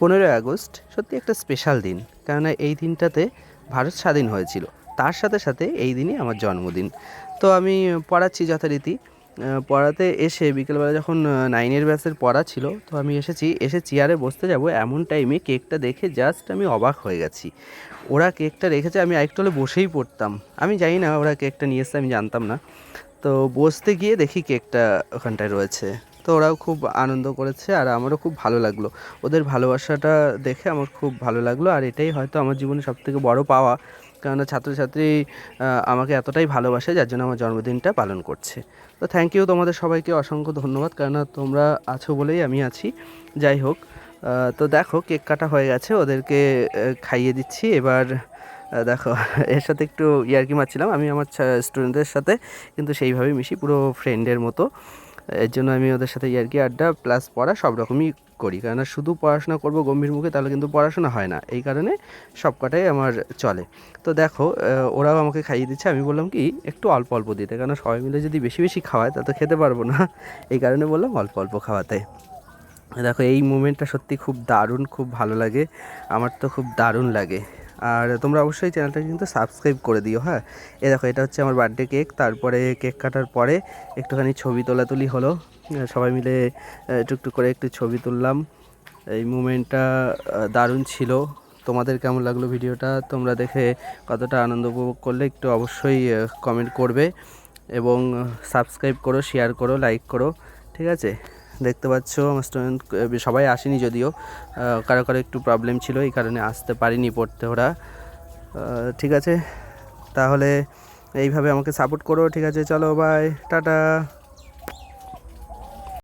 পনেরোই আগস্ট সত্যি একটা স্পেশাল দিন, কেননা এই দিনটাতে ভারত স্বাধীন হয়েছিল। তার সাথে সাথে এই দিনই আমার জন্মদিন। তো আমি পড়াচ্ছি যথারীতি। পড়াতে এসে বিকেলবেলা যখন নাইনের ব্যাচের পড়া ছিল, তো আমি এসেছি, এসে চেয়ারে বসতে যাব এমন টাইমে কেকটা দেখে জাস্ট আমি অবাক হয়ে গেছি। ওরা কেকটা রেখেছে, আমি আরেকটু হলে বসেই পড়তাম। আমি জানি না ওরা কেকটা নিয়ে এসছে, আমি জানতাম না। তো বসতে গিয়ে দেখি কেকটা ওখানটায় রয়েছে। তো ওরাও খুব আনন্দ করেছে আর আমারও খুব ভালো লাগল। ওদের ভালোবাসাটা দেখে আমার খুব ভালো লাগল আর এটাই হয়তো আমার জীবনে সবথেকে বড় পাওয়া। কেননা ছাত্রছাত্রী আমাকে এতটাই ভালোবাসে যার জন্য আমার জন্মদিনটা পালন করছে। তো থ্যাংক ইউ তোমাদের সবাইকে অসংখ্য ধন্যবাদ কেননা তোমরা আছো বলেই আমি আছি। যাই হোক তো দেখো কেক কাটা হয়ে গেছে, ওদেরকে খাইয়ে দিচ্ছি। এবার দেখো, এর সাথে একটু ইয়ার্কি মারছিলাম। আমি আমার স্টুডেন্টদের সাথে, কিন্তু সেইভাবেই মিশি পুরো ফ্রেন্ডের মতো। এর জন্য আমি ওদের সাথে ইয়ার্কি আড্ডা প্লাস পড়া সব রকমই করি। কেননা শুধু পড়াশোনা করব গম্ভীর মুখে, তাহলে কিন্তু পড়াশোনা হয় না। এই কারণে সব কটাই আমার চলে। তো দেখো ওরাও আমাকে খাইয়ে দিচ্ছে। আমি বললাম কি, একটু অল্প অল্প দিতে। কেন সবাই মিলে যদি বেশি বেশি খাওয়ায়, তা তো খেতে পারব না। এই কারণে বললাম অল্প অল্প খাওয়াতে। দেখো, এই মুমেন্টটা সত্যি খুব দারুণ, খুব ভালো লাগে। আমার তো খুব দারুণ লাগে। আর তোমরা অবশ্যই চ্যানেলটা কিন্তু সাবস্ক্রাইব করে দিও হ্যাঁ? এ দেখো, এটা হচ্ছে আমার বার্থডে কেক তারপরে কেক কাটার পরে একটুখানি ছবি তোলাতুলি হলো। সবাই মিলে টুকটুক করে একটু ছবি তুললাম। এই মুমেন্টটা দারুণ ছিল। তোমাদের কেমন লাগল ভিডিওটা? তোমরা দেখে কতটা আনন্দ উপভোগ করলে একটু অবশ্যই কমেন্ট করবে। এবং সাবস্ক্রাইব করো শেয়ার করো লাইক করো, ঠিক আছে? দেখতে পাচ্ছ, আমার স্টুডেন্ট সবাই আসেনি যদিও। কারও কারও একটু প্রবলেম ছিল, এই কারণে আসতে পারিনি পড়তে ওরা। ঠিক আছে, তাহলে এইভাবে আমাকে সাপোর্ট করো, ঠিক আছে, চলো বাই টাটা।